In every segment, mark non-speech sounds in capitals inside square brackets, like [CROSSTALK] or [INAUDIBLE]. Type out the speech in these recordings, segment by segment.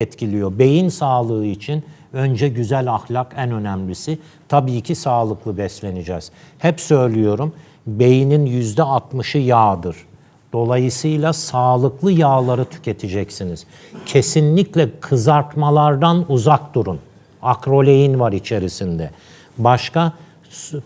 etkiliyor. Beyin sağlığı için önce güzel ahlak en önemlisi. Tabii ki sağlıklı besleneceğiz. Hep söylüyorum beynin yüzde 60'ı yağdır. Dolayısıyla sağlıklı yağları tüketeceksiniz. Kesinlikle kızartmalardan uzak durun. Akrolein var içerisinde. Başka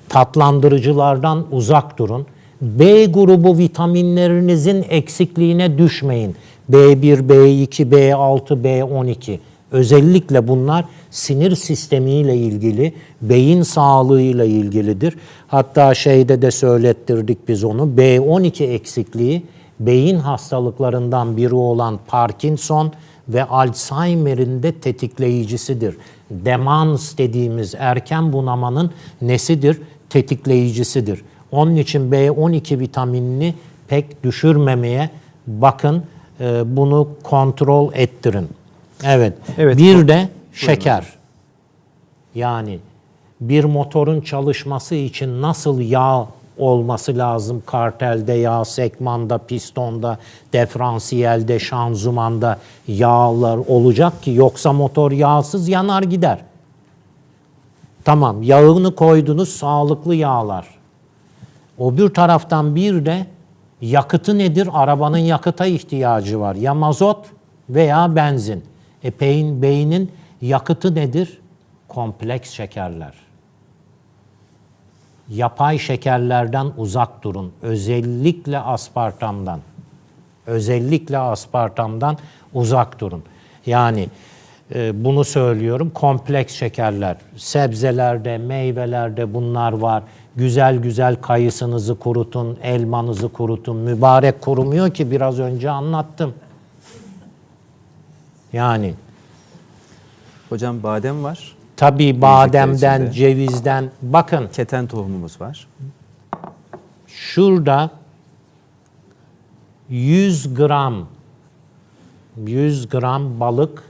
tatlandırıcılardan uzak durun. B grubu vitaminlerinizin eksikliğine düşmeyin. B1, B2, B6, B12. Özellikle bunlar sinir sistemiyle ilgili, beyin sağlığıyla ilgilidir. Hatta şeyde de söylettirdik biz onu. B12 eksikliği beyin hastalıklarından biri olan Parkinson ve Alzheimer'in de tetikleyicisidir. Demans dediğimiz erken bunamanın nesidir? Tetikleyicisidir. Onun için B12 vitaminini pek düşürmemeye bakın, e, bunu kontrol ettirin. Evet. Evet, Bir de şeker. Yani bir motorun çalışması için nasıl yağ olması lazım? Kartelde yağ, sekmanda, pistonda, diferansiyelde, şanzımanda yağlar olacak ki yoksa motor yağsız yanar gider. Tamam, yağını koydunuz sağlıklı yağlar. O bir taraftan bir de yakıtı nedir? Arabanın yakıta ihtiyacı var. Ya mazot veya benzin. E beyin, beynin yakıtı nedir? Kompleks şekerler. Yapay şekerlerden uzak durun. Özellikle aspartamdan. Özellikle aspartamdan uzak durun. Yani e, bunu söylüyorum. Kompleks şekerler. Sebzelerde, meyvelerde bunlar var. Güzel güzel kayısınızı kurutun, elmanızı kurutun. Mübarek kurumuyor ki biraz önce anlattım. Yani Hocam badem var. tabii bademden, cevizden bakın Keten tohumumuz var. şurada 100 gram 100 gram balık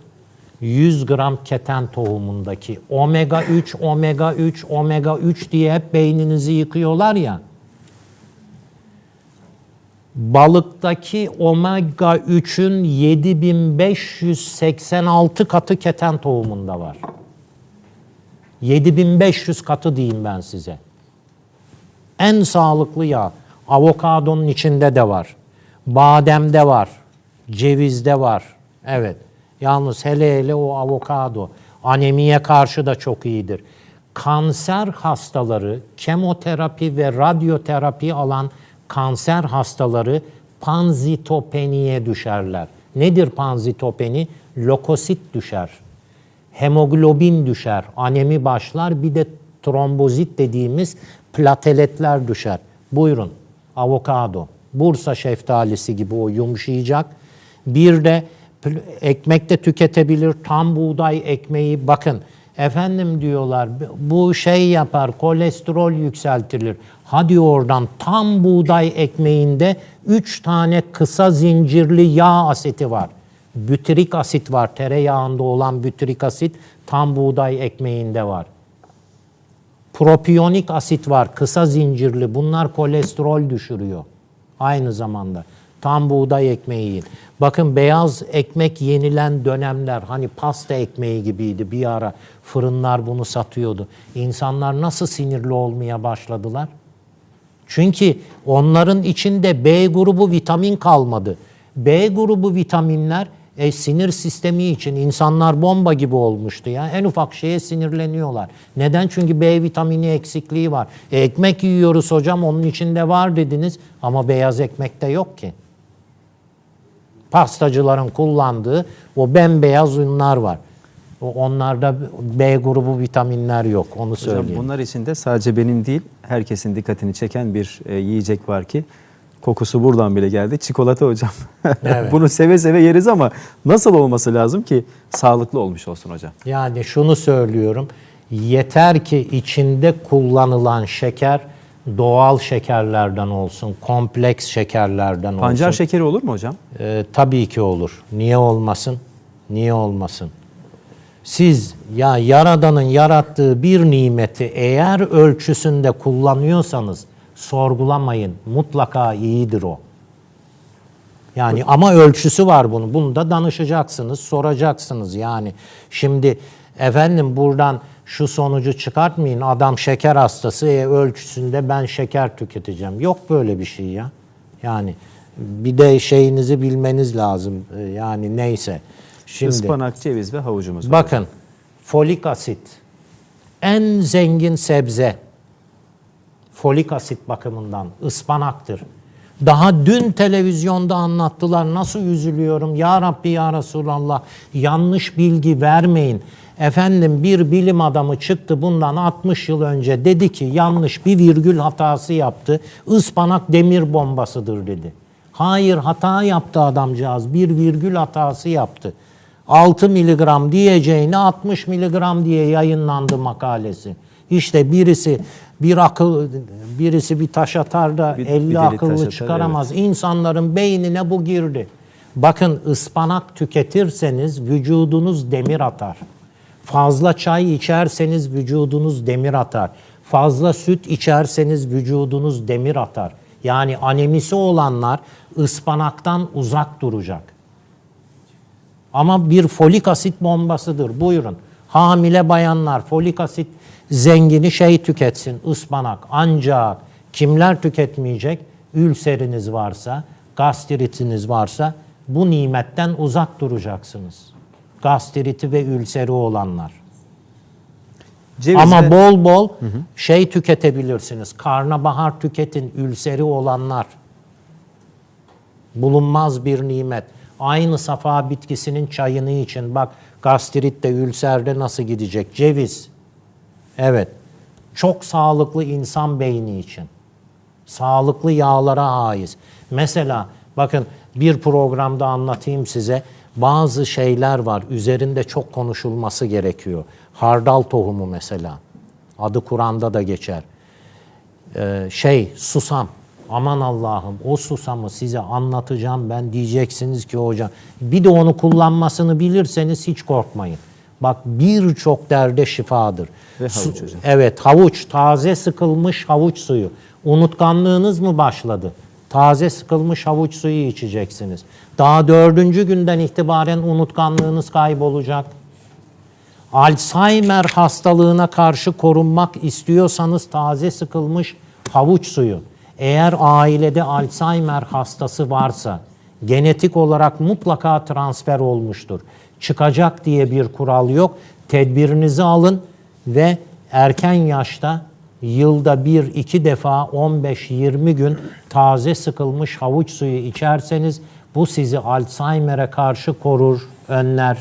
100 gram keten tohumundaki omega 3 omega 3 omega 3 diye hep beyninizi yıkıyorlar ya. Balıktaki omega 3'ün 7586 katı keten tohumunda var. 7500 katı diyeyim ben size. En sağlıklı yağ. Avokadonun içinde de var. Bademde var. Cevizde var. Evet. Yalnız hele hele o avokado anemiye karşı da çok iyidir. Kanser hastaları, kemoterapi ve radyoterapi alan kanser hastaları panzitopeniye düşerler. Nedir panzitopeni? Lokosit düşer hemoglobin düşer, anemi başlar, bir de trombozit dediğimiz plateletler düşer. Buyurun, avokado, Bursa şeftalisi gibi o yumuşayacak. Bir de ekmek de tüketebilir, tam buğday ekmeği bakın. Efendim diyorlar bu şey yapar, kolesterol yükseltilir. Hadi oradan tam buğday ekmeğinde 3 tane kısa zincirli yağ asiti var. Bütürik asit var. Tereyağında olan bütürik asit tam buğday ekmeğinde var. Propiyonik asit var. Kısa zincirli. Bunlar kolesterol düşürüyor. Aynı zamanda. Tam buğday ekmeği yiyin. Bakın beyaz ekmek yenilen dönemler hani pasta ekmeği gibiydi bir ara. Fırınlar bunu satıyordu. İnsanlar nasıl sinirli olmaya başladılar? Çünkü onların içinde B grubu vitamin kalmadı. B grubu vitaminler e, sinir sistemi için insanlar bomba gibi olmuştu ya. En ufak şeye sinirleniyorlar. Neden? Çünkü B vitamini eksikliği var. E, ekmek yiyoruz hocam onun içinde var dediniz ama beyaz ekmekte yok ki. Pastacıların kullandığı o bembeyaz unlar var. Onlarda B grubu vitaminler yok. Onu Hocam söyleyeyim. bunlar içinde sadece benim değil herkesin dikkatini çeken bir e, yiyecek var ki kokusu buradan bile geldi. Çikolata hocam. [LAUGHS] Evet. Bunu seve seve yeriz ama nasıl olması lazım ki sağlıklı olmuş olsun hocam? Yani şunu söylüyorum. Yeter ki içinde kullanılan şeker doğal şekerlerden olsun, kompleks şekerlerden Pancar olsun. şekeri olur mu hocam? Ee, tabii ki olur. Niye olmasın? Niye olmasın? Siz ya Yaradan'ın yarattığı bir nimeti eğer ölçüsünde kullanıyorsanız sorgulamayın. Mutlaka iyidir o. Yani ama ölçüsü var bunun. Bunu da danışacaksınız, soracaksınız yani. Şimdi efendim buradan şu sonucu çıkartmayın. Adam şeker hastası e, ölçüsünde ben şeker tüketeceğim. Yok böyle bir şey ya. Yani bir de şeyinizi bilmeniz lazım. E, Yani neyse. Şimdi Ispanak, ceviz ve havucumuz var. bakın folik asit en zengin sebze folik asit bakımından ıspanaktır. Daha dün televizyonda anlattılar. Nasıl üzülüyorum. Ya Rabbi ya Resulallah yanlış bilgi vermeyin. Efendim bir bilim adamı çıktı bundan 60 yıl önce dedi ki yanlış bir virgül hatası yaptı. Ispanak demir bombasıdır dedi. Hayır hata yaptı adamcağız. Bir virgül hatası yaptı. 6 miligram diyeceğine 60 miligram diye yayınlandı makalesi. İşte birisi bir akıl birisi bir taş atar da Bir- 50 bir akıllı atar, çıkaramaz. İnsanların beynine bu girdi. Bakın ıspanak tüketirseniz vücudunuz demir atar. Fazla çay içerseniz vücudunuz demir atar. Fazla süt içerseniz vücudunuz demir atar. Yani anemisi olanlar ıspanaktan uzak duracak. Ama bir folik asit bombasıdır. Buyurun. Hamile bayanlar folik asit zengini şey tüketsin, ıspanak. Ancak kimler tüketmeyecek? Ülseriniz varsa, gastritiniz varsa bu nimetten uzak duracaksınız. Gastriti ve ülseri olanlar. Ceviz Ama bol bol şey tüketebilirsiniz. Karnabahar tüketin, ülseri olanlar. Bulunmaz bir nimet. Aynı safa bitkisinin çayını için bak gastritte, ülserde nasıl gidecek? Ceviz. Evet. Çok sağlıklı insan beyni için. Sağlıklı yağlara haiz. Mesela bakın bir programda anlatayım size. Bazı şeyler var üzerinde çok konuşulması gerekiyor. Hardal tohumu mesela. Adı Kur'an'da da geçer. Ee, şey susam. Aman Allah'ım o susamı size anlatacağım ben diyeceksiniz ki hocam. Bir de onu kullanmasını bilirseniz hiç korkmayın. Bak birçok derde şifadır. Ve Su- havuç hocam. Evet havuç, taze sıkılmış havuç suyu. Unutkanlığınız mı başladı? Taze sıkılmış havuç suyu içeceksiniz. Daha dördüncü günden itibaren unutkanlığınız kaybolacak. Alzheimer hastalığına karşı korunmak istiyorsanız taze sıkılmış havuç suyu. Eğer ailede Alzheimer hastası varsa genetik olarak mutlaka transfer olmuştur. Çıkacak diye bir kural yok. Tedbirinizi alın ve erken yaşta yılda bir iki defa 15-20 gün taze sıkılmış havuç suyu içerseniz bu sizi Alzheimer'e karşı korur, önler.